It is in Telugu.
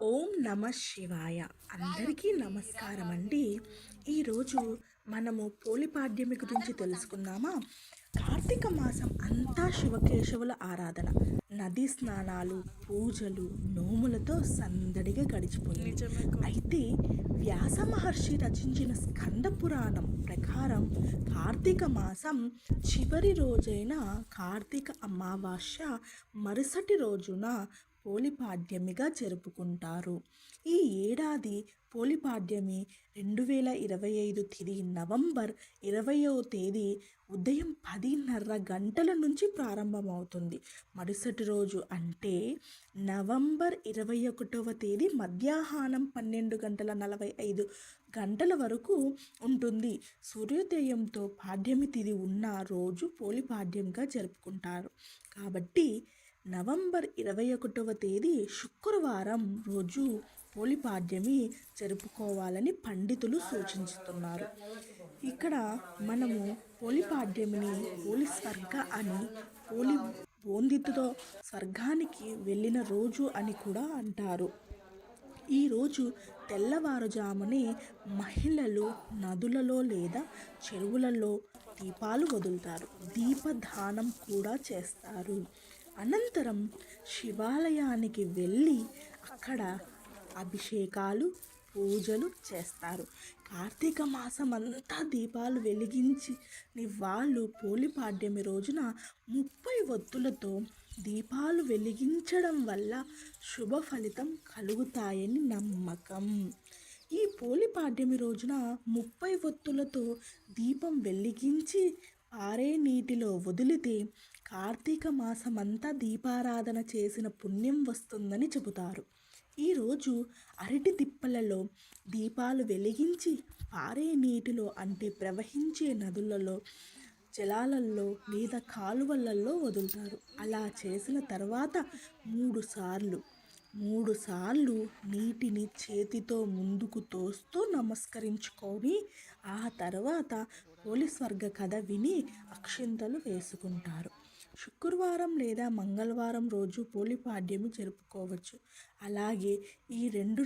ఓం నమ శివాయ. అందరికీ నమస్కారం అండి. ఈరోజు మనము పోలిపాడ్యమి గురించి తెలుసుకుందామా? కార్తీక మాసం అంతా శివకేశవుల ఆరాధన. నదీ స్నానాలు పూజలు నోములతో సందడిగా గడిచిపోయింది. అయితే వ్యాస మహర్షి రచించిన స్కంద పురాణం ప్రకారం కార్తీక మాసం చివరి రోజైన కార్తీక అమావాస్య మరుసటి రోజున పోలిపాడ్యమిగా జరుపుకుంటారు. ఈ ఏడాది పోలిపాడ్యమి రెండు వేల ఇరవై ఐదు తేదీ నవంబర్ ఇరవయో తేదీ ఉదయం పదిన్నర గంటల నుంచి ప్రారంభమవుతుంది. మరుసటి రోజు అంటే నవంబర్ ఇరవై ఒకటవ తేదీ మధ్యాహ్నం పన్నెండు గంటల నలభై ఐదు గంటల వరకు ఉంటుంది. సూర్యోదయంతో పాడ్యమి తిథి ఉన్న రోజు పోలిపాడ్యంగా జరుపుకుంటారు. కాబట్టి నవంబర్ ఇరవై ఒకటవ తేదీ శుక్రవారం రోజు పోలిపాడ్యమి జరుపుకోవాలని పండితులు సూచిస్తున్నారు ఇక్కడ మనము పోలిపాడ్యమిని పోలి స్వర్గ అని పోలి బోందితో స్వర్గానికి వెళ్ళిన రోజు అని కూడా అంటారు. ఈరోజు తెల్లవారుజామునే మహిళలు నదులలో లేదా చెరువులలో దీపాలు వదులుతారు. దీపదానం కూడా చేస్తారు. అనంతరం శివాలయానికి వెళ్ళి అక్కడ అభిషేకాలు పూజలు చేస్తారు. కార్తీక మాసం అంతా దీపాలు వెలిగించి వాళ్ళు పోలిపాడ్యమి రోజున ముప్పై ఒత్తులతో దీపాలు వెలిగించడం వల్ల శుభ ఫలితం కలుగుతాయని నమ్మకం. ఈ పోలిపాడ్యమి రోజున ముప్పై ఒత్తులతో దీపం వెలిగించి పారే నీటిలో వదిలితే కార్తీక మాసమంతా దీపారాధన చేసిన పుణ్యం వస్తుందని చెబుతారు. ఈరోజు అరటి తిప్పలలో దీపాలు వెలిగించి పారే నీటిలో అంటే ప్రవహించే నదులలో జలాలల్లో లేదా కాలువలలో వదులుతారు. అలా చేసిన తర్వాత మూడు సార్లు మూడుసార్లు నీటిని చేతితో ముందుకు తోస్తూ నమస్కరించుకొని ఆ తర్వాత పోలీస్ వర్గ కథ విని అక్షింతలు వేసుకుంటారు. శుక్రవారం లేదా మంగళవారం రోజు పోలిపాడ్యమి జరుపుకోవచ్చు. అలాగే ఈ రెండు